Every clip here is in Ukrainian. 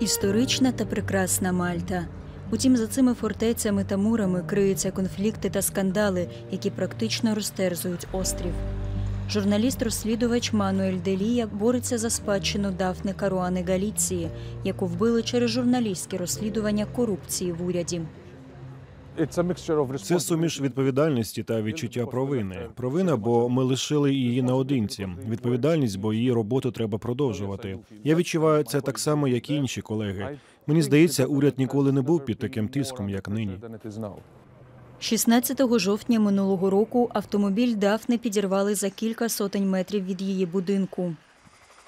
Історична та прекрасна Мальта. Утім, за цими фортецями та мурами криються конфлікти та скандали, які практично розтерзують острів. Журналіст-розслідувач Мануель Делія бореться за спадщину Дафни Каруани Галіції, яку вбили через журналістське розслідування корупції в уряді. Це суміш відповідальності та відчуття провини. Провина, бо ми лишили її наодинці. Відповідальність, бо її роботу треба продовжувати. Я відчуваю це так само, як і інші колеги. Мені здається, уряд ніколи не був під таким тиском, як нині. 16 жовтня минулого року автомобіль Дафни підірвали за кілька сотень метрів від її будинку.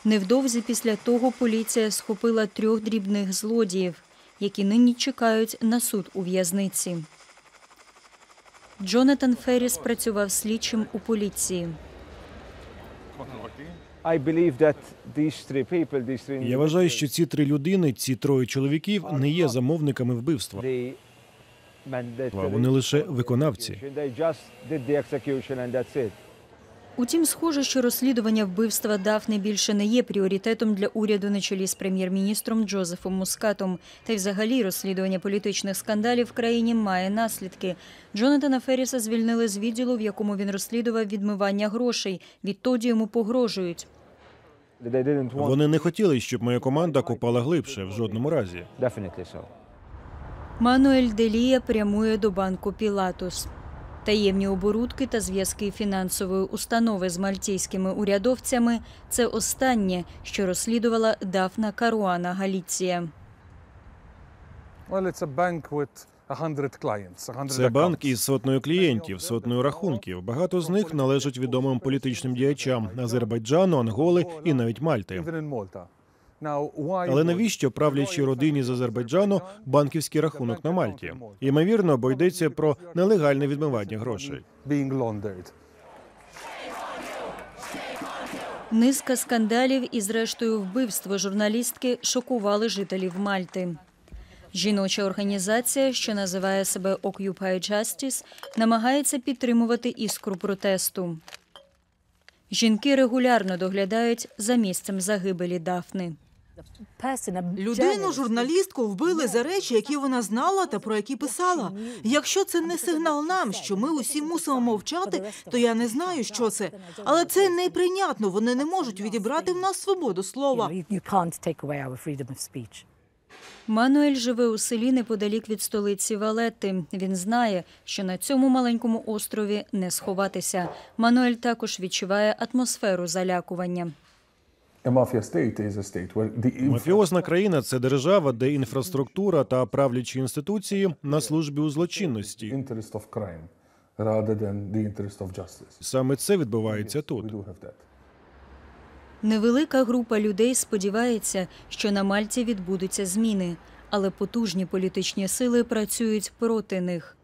Невдовзі після того поліція схопила трьох дрібних злодіїв, які нині чекають на суд у в'язниці. Джонатан Ферріс працював слідчим у поліції. Я вважаю, що ці три людини, ці троє чоловіків, не є замовниками вбивства. Вони лише виконавці. Утім, схоже, що розслідування вбивства Дафни більше не є пріоритетом для уряду на чолі з прем'єр-міністром Джозефом Мускатом. Та й взагалі розслідування політичних скандалів в країні має наслідки. Джонатана Ферріса звільнили з відділу, в якому він розслідував відмивання грошей. Відтоді йому погрожують. Вони не хотіли, щоб моя команда копала глибше в жодному разі. Мануель Делія прямує до банку Пілатус. Таємні оборудки та зв'язки фінансової установи з мальтійськими урядовцями це останнє, що розслідувала Дафна Каруана Галіція. Це банк із сотнею клієнтів, сотнею рахунків. Багато з них належать відомим політичним діячам Азербайджану, Анголи і навіть Мальти. Але навіщо правлячій родині з Азербайджану банківський рахунок на Мальті? Ймовірно, бо йдеться про нелегальне відмивання грошей. Низка скандалів і, зрештою, вбивство журналістки шокували жителів Мальти. Жіноча організація, що називає себе Occupy Justice, намагається підтримувати іскру протесту. Жінки регулярно доглядають за місцем загибелі Дафни. Людину, журналістку, вбили за речі, які вона знала та про які писала. Якщо це не сигнал нам, що ми усі мусимо мовчати, то я не знаю, що це. Але це неприйнятно. Вони не можуть відібрати в нас свободу слова. Мануель живе у селі неподалік від столиці Валетти. Він знає, що на цьому маленькому острові не сховатися. Мануель також відчуває атмосферу залякування. Мафіозна країна це держава, де інфраструктура та правлячі інституції на службі у злочинності. Саме це відбувається тут. Невелика група людей сподівається, що на Мальті відбудуться зміни, але потужні політичні сили працюють проти них.